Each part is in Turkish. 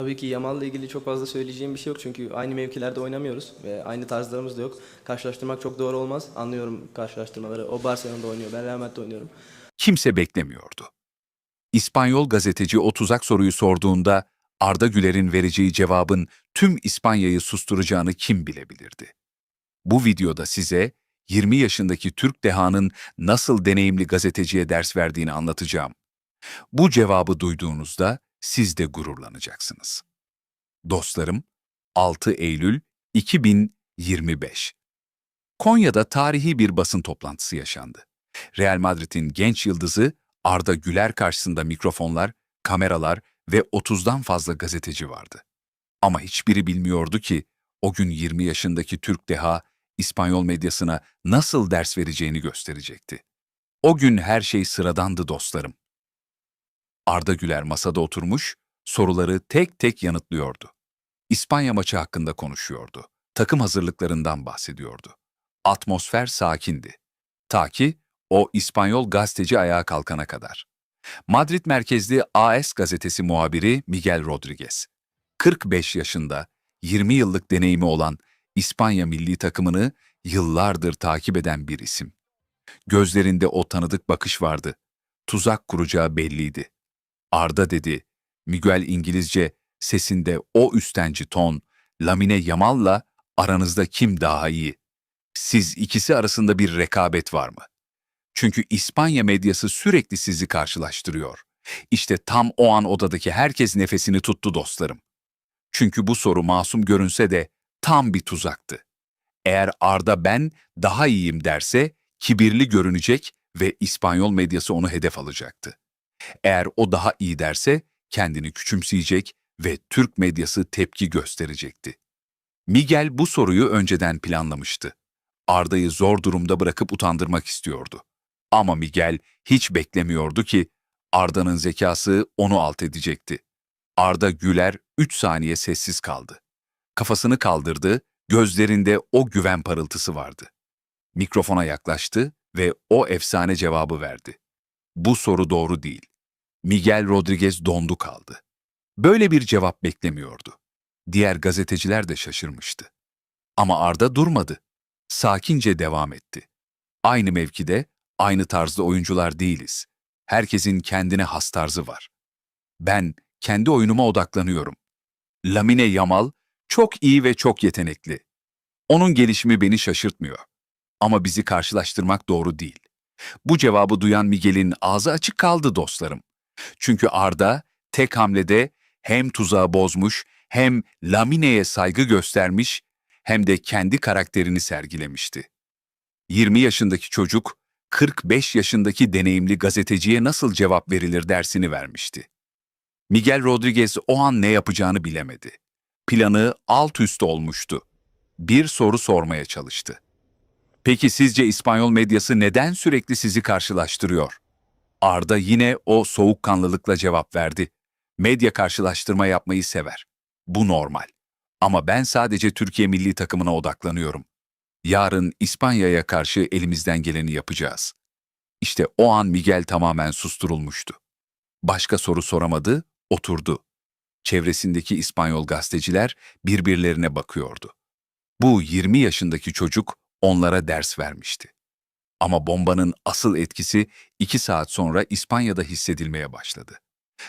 Tabii ki Yamal'la ilgili çok fazla söyleyeceğim bir şey yok çünkü aynı mevkilerde oynamıyoruz ve aynı tarzlarımız da yok. Karşılaştırmak çok doğru olmaz. Anlıyorum karşılaştırmaları. O Barcelona'da oynuyor, ben Real Madrid'de oynuyorum. Kimse beklemiyordu. İspanyol gazeteci o tuzak soruyu sorduğunda Arda Güler'in vereceği cevabın tüm İspanya'yı susturacağını kim bilebilirdi? Bu videoda size 20 yaşındaki Türk dehanın nasıl deneyimli gazeteciye ders verdiğini anlatacağım. Bu cevabı duyduğunuzda siz de gururlanacaksınız. Dostlarım, 6 Eylül 2025 Konya'da tarihi bir basın toplantısı yaşandı. Real Madrid'in genç yıldızı Arda Güler karşısında mikrofonlar, kameralar ve 30'dan fazla gazeteci vardı. Ama hiçbiri bilmiyordu ki o gün 20 yaşındaki Türk deha İspanyol medyasına nasıl ders vereceğini gösterecekti. O gün her şey sıradandı dostlarım. Arda Güler masada oturmuş, soruları tek tek yanıtlıyordu. İspanya maçı hakkında konuşuyordu. Takım hazırlıklarından bahsediyordu. Atmosfer sakindi. Ta ki o İspanyol gazeteci ayağa kalkana kadar. Madrid merkezli AS gazetesi muhabiri Miguel Rodriguez. 45 yaşında, 20 yıllık deneyimi olan İspanya milli takımını yıllardır takip eden bir isim. Gözlerinde o tanıdık bakış vardı. Tuzak kuracağı belliydi. Arda dedi. Miguel İngilizce sesinde o üstenci ton, Lamine Yamal'la aranızda kim daha iyi? Siz ikisi arasında bir rekabet var mı? Çünkü İspanya medyası sürekli sizi karşılaştırıyor. İşte tam o an odadaki herkes nefesini tuttu dostlarım. Çünkü bu soru masum görünse de tam bir tuzaktı. Eğer Arda ben daha iyiyim derse kibirli görünecek ve İspanyol medyası onu hedef alacaktı. Eğer o daha iyi derse kendini küçümseyecek ve Türk medyası tepki gösterecekti. Miguel bu soruyu önceden planlamıştı. Arda'yı zor durumda bırakıp utandırmak istiyordu. Ama Miguel hiç beklemiyordu ki Arda'nın zekası onu alt edecekti. Arda Güler 3 saniye sessiz kaldı. Kafasını kaldırdı, gözlerinde o güven parıltısı vardı. Mikrofona yaklaştı ve o efsane cevabı verdi. Bu soru doğru değil. Miguel Rodriguez dondu kaldı. Böyle bir cevap beklemiyordu. Diğer gazeteciler de şaşırmıştı. Ama Arda durmadı. Sakince devam etti. Aynı mevkide, aynı tarzda oyuncular değiliz. Herkesin kendine has tarzı var. Ben kendi oyunuma odaklanıyorum. Lamine Yamal çok iyi ve çok yetenekli. Onun gelişimi beni şaşırtmıyor. Ama bizi karşılaştırmak doğru değil. Bu cevabı duyan Miguel'in ağzı açık kaldı dostlarım. Çünkü Arda tek hamlede hem tuzağı bozmuş, hem Lamine'ye saygı göstermiş, hem de kendi karakterini sergilemişti. 20 yaşındaki çocuk, 45 yaşındaki deneyimli gazeteciye nasıl cevap verilir dersini vermişti. Miguel Rodriguez o an ne yapacağını bilemedi. Planı alt üst olmuştu. Bir soru sormaya çalıştı. Peki sizce İspanyol medyası neden sürekli sizi karşılaştırıyor? Arda yine o soğukkanlılıkla cevap verdi. Medya karşılaştırma yapmayı sever. Bu normal. Ama ben sadece Türkiye milli takımına odaklanıyorum. Yarın İspanya'ya karşı elimizden geleni yapacağız. İşte o an Miguel tamamen susturulmuştu. Başka soru soramadı, oturdu. Çevresindeki İspanyol gazeteciler birbirlerine bakıyordu. Bu 20 yaşındaki çocuk onlara ders vermişti. Ama bombanın asıl etkisi iki saat sonra İspanya'da hissedilmeye başladı.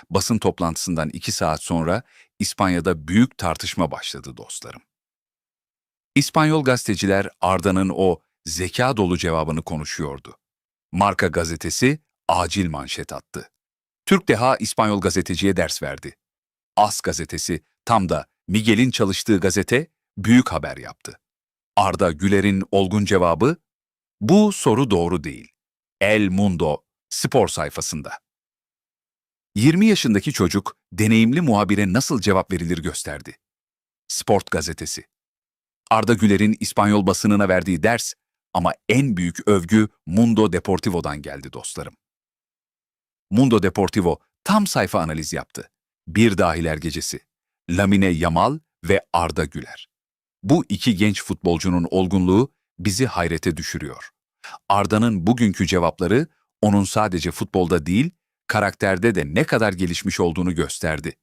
Basın toplantısından iki saat sonra İspanya'da büyük tartışma başladı dostlarım. İspanyol gazeteciler Arda'nın o zeka dolu cevabını konuşuyordu. Marka gazetesi acil manşet attı. Türk deha İspanyol gazeteciye ders verdi. As gazetesi tam da Miguel'in çalıştığı gazete büyük haber yaptı. Arda Güler'in olgun cevabı bu soru doğru değil. El Mundo spor sayfasında. 20 yaşındaki çocuk deneyimli muhabire nasıl cevap verilir gösterdi. Sport gazetesi. Arda Güler'in İspanyol basınına verdiği ders ama en büyük övgü Mundo Deportivo'dan geldi dostlarım. Mundo Deportivo tam sayfa analiz yaptı. Bir dahiler gecesi. Lamine Yamal ve Arda Güler. Bu iki genç futbolcunun olgunluğu bizi hayrete düşürüyor. Arda'nın bugünkü cevapları onun sadece futbolda değil, karakterde de ne kadar gelişmiş olduğunu gösterdi.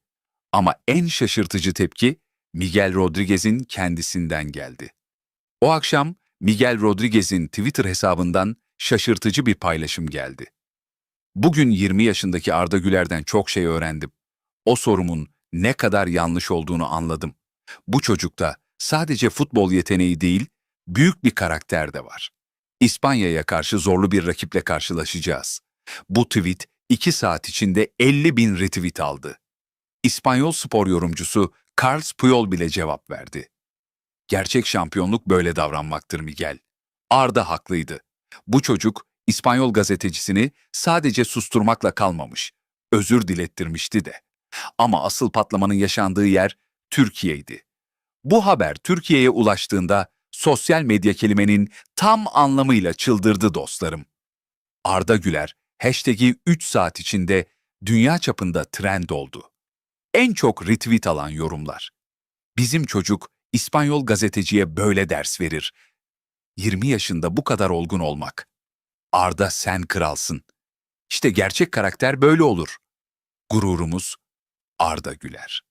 Ama en şaşırtıcı tepki Miguel Rodriguez'in kendisinden geldi. O akşam Miguel Rodriguez'in Twitter hesabından şaşırtıcı bir paylaşım geldi. Bugün 20 yaşındaki Arda Güler'den çok şey öğrendim. O sorumun ne kadar yanlış olduğunu anladım. Bu çocukta sadece futbol yeteneği değil, büyük bir karakter de var. İspanya'ya karşı zorlu bir rakiple karşılaşacağız. Bu tweet 2 saat içinde 50 bin retweet aldı. İspanyol spor yorumcusu Carlos Puyol bile cevap verdi. Gerçek şampiyonluk böyle davranmaktır Miguel. Arda haklıydı. Bu çocuk İspanyol gazetecisini sadece susturmakla kalmamış, özür dilettirmişti de. Ama asıl patlamanın yaşandığı yer Türkiye'ydi. Bu haber Türkiye'ye ulaştığında sosyal medya kelimenin tam anlamıyla çıldırdı dostlarım. Arda Güler, hashtag'i 3 saat içinde dünya çapında trend oldu. En çok retweet alan yorumlar. Bizim çocuk İspanyol gazeteciye böyle ders verir. 20 yaşında bu kadar olgun olmak. Arda sen kralsın. İşte gerçek karakter böyle olur. Gururumuz Arda Güler.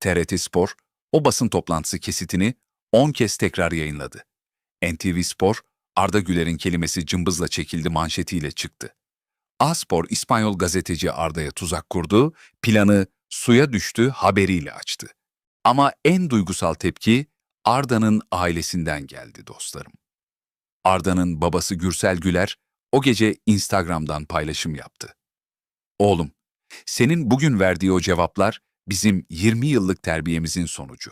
TRT Spor o basın toplantısı kesitini 10 kez tekrar yayınladı. NTV Spor, Arda Güler'in kelimesi cımbızla çekildi manşetiyle çıktı. A-Spor İspanyol gazeteci Arda'ya tuzak kurdu, planı suya düştü haberiyle açtı. Ama en duygusal tepki Arda'nın ailesinden geldi dostlarım. Arda'nın babası Gürsel Güler o gece Instagram'dan paylaşım yaptı. Oğlum, senin bugün verdiği o cevaplar bizim 20 yıllık terbiyemizin sonucu.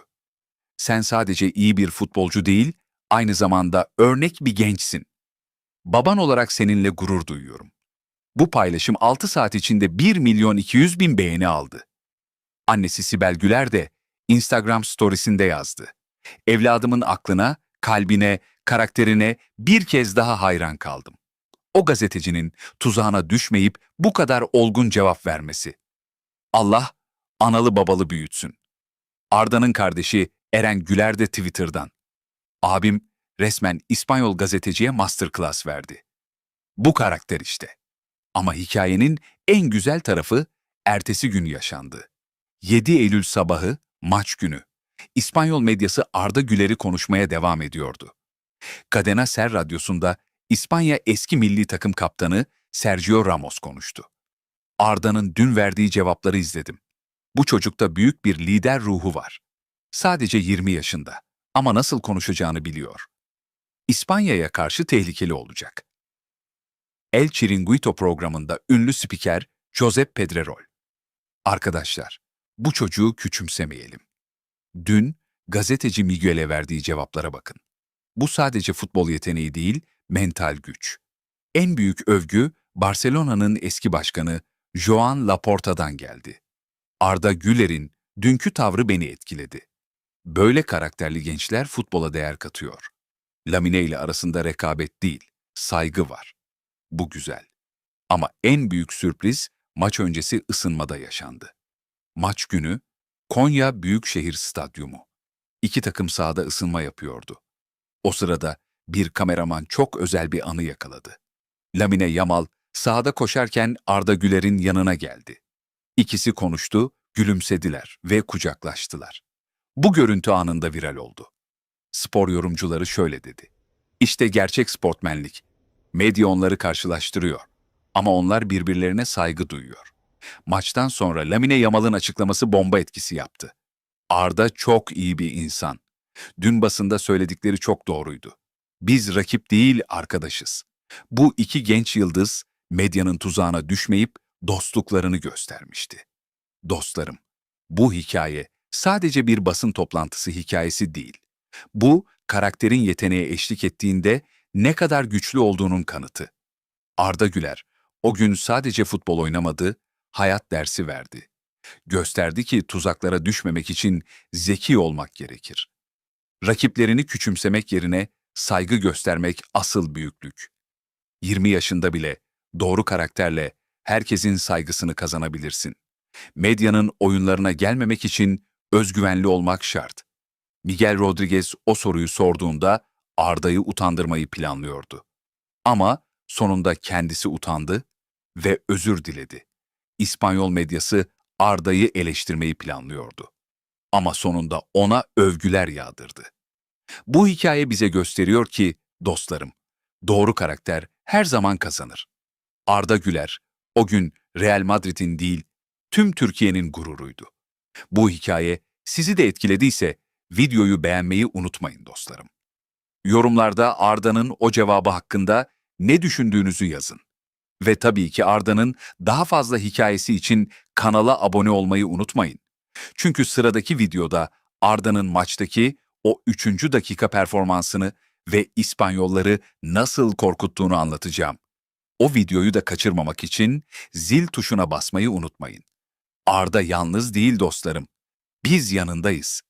Sen sadece iyi bir futbolcu değil, aynı zamanda örnek bir gençsin. Baban olarak seninle gurur duyuyorum. Bu paylaşım 6 saat içinde 1 milyon 200 bin beğeni aldı. Annesi Sibel Güler de Instagram storiesinde yazdı. Evladımın aklına, kalbine, karakterine bir kez daha hayran kaldım. O gazetecinin tuzağına düşmeyip bu kadar olgun cevap vermesi. Allah analı babalı büyütsün. Arda'nın kardeşi Eren Güler de Twitter'dan. Abim resmen İspanyol gazeteciye masterclass verdi. Bu karakter işte. Ama hikayenin en güzel tarafı ertesi gün yaşandı. 7 Eylül sabahı maç günü. İspanyol medyası Arda Güler'i konuşmaya devam ediyordu. Cadena Ser radyosunda İspanya eski milli takım kaptanı Sergio Ramos konuştu. Arda'nın dün verdiği cevapları izledim. Bu çocukta büyük bir lider ruhu var. Sadece 20 yaşında ama nasıl konuşacağını biliyor. İspanya'ya karşı tehlikeli olacak. El Chiringuito programında ünlü spiker Josep Pedrerol. Arkadaşlar, bu çocuğu küçümsemeyelim. Dün gazeteci Miguel'e verdiği cevaplara bakın. Bu sadece futbol yeteneği değil, mental güç. En büyük övgü Barcelona'nın eski başkanı Joan Laporta'dan geldi. Arda Güler'in dünkü tavrı beni etkiledi. Böyle karakterli gençler futbola değer katıyor. Lamine ile arasında rekabet değil, saygı var. Bu güzel. Ama en büyük sürpriz maç öncesi ısınmada yaşandı. Maç günü Konya Büyükşehir Stadyumu. İki takım sahada ısınma yapıyordu. O sırada bir kameraman çok özel bir anı yakaladı. Lamine Yamal sahada koşarken Arda Güler'in yanına geldi. İkisi konuştu, gülümsediler ve kucaklaştılar. Bu görüntü anında viral oldu. Spor yorumcuları şöyle dedi. İşte gerçek sportmenlik. Medya onları karşılaştırıyor. Ama onlar birbirlerine saygı duyuyor. Maçtan sonra Lamine Yamal'ın açıklaması bomba etkisi yaptı. Arda çok iyi bir insan. Dün basında söyledikleri çok doğruydu. Biz rakip değil arkadaşız. Bu iki genç yıldız medyanın tuzağına düşmeyip dostluklarını göstermişti. Dostlarım, bu hikaye sadece bir basın toplantısı hikayesi değil. Bu, karakterin yeteneğe eşlik ettiğinde ne kadar güçlü olduğunun kanıtı. Arda Güler, o gün sadece futbol oynamadı, hayat dersi verdi. Gösterdi ki tuzaklara düşmemek için zeki olmak gerekir. Rakiplerini küçümsemek yerine saygı göstermek asıl büyüklük. 20 yaşında bile doğru karakterle herkesin saygısını kazanabilirsin. Medyanın oyunlarına gelmemek için özgüvenli olmak şart. Miguel Rodriguez o soruyu sorduğunda Arda'yı utandırmayı planlıyordu. Ama sonunda kendisi utandı ve özür diledi. İspanyol medyası Arda'yı eleştirmeyi planlıyordu. Ama sonunda ona övgüler yağdırdı. Bu hikaye bize gösteriyor ki, dostlarım, doğru karakter her zaman kazanır. Arda Güler, o gün Real Madrid'in değil, tüm Türkiye'nin gururuydu. Bu hikaye sizi de etkilediyse videoyu beğenmeyi unutmayın dostlarım. Yorumlarda Arda'nın o cevabı hakkında ne düşündüğünüzü yazın. Ve tabii ki Arda'nın daha fazla hikayesi için kanala abone olmayı unutmayın. Çünkü sıradaki videoda Arda'nın maçtaki o 3. dakika performansını ve İspanyolları nasıl korkuttuğunu anlatacağım. O videoyu da kaçırmamak için zil tuşuna basmayı unutmayın. Arda yalnız değil dostlarım. Biz yanındayız.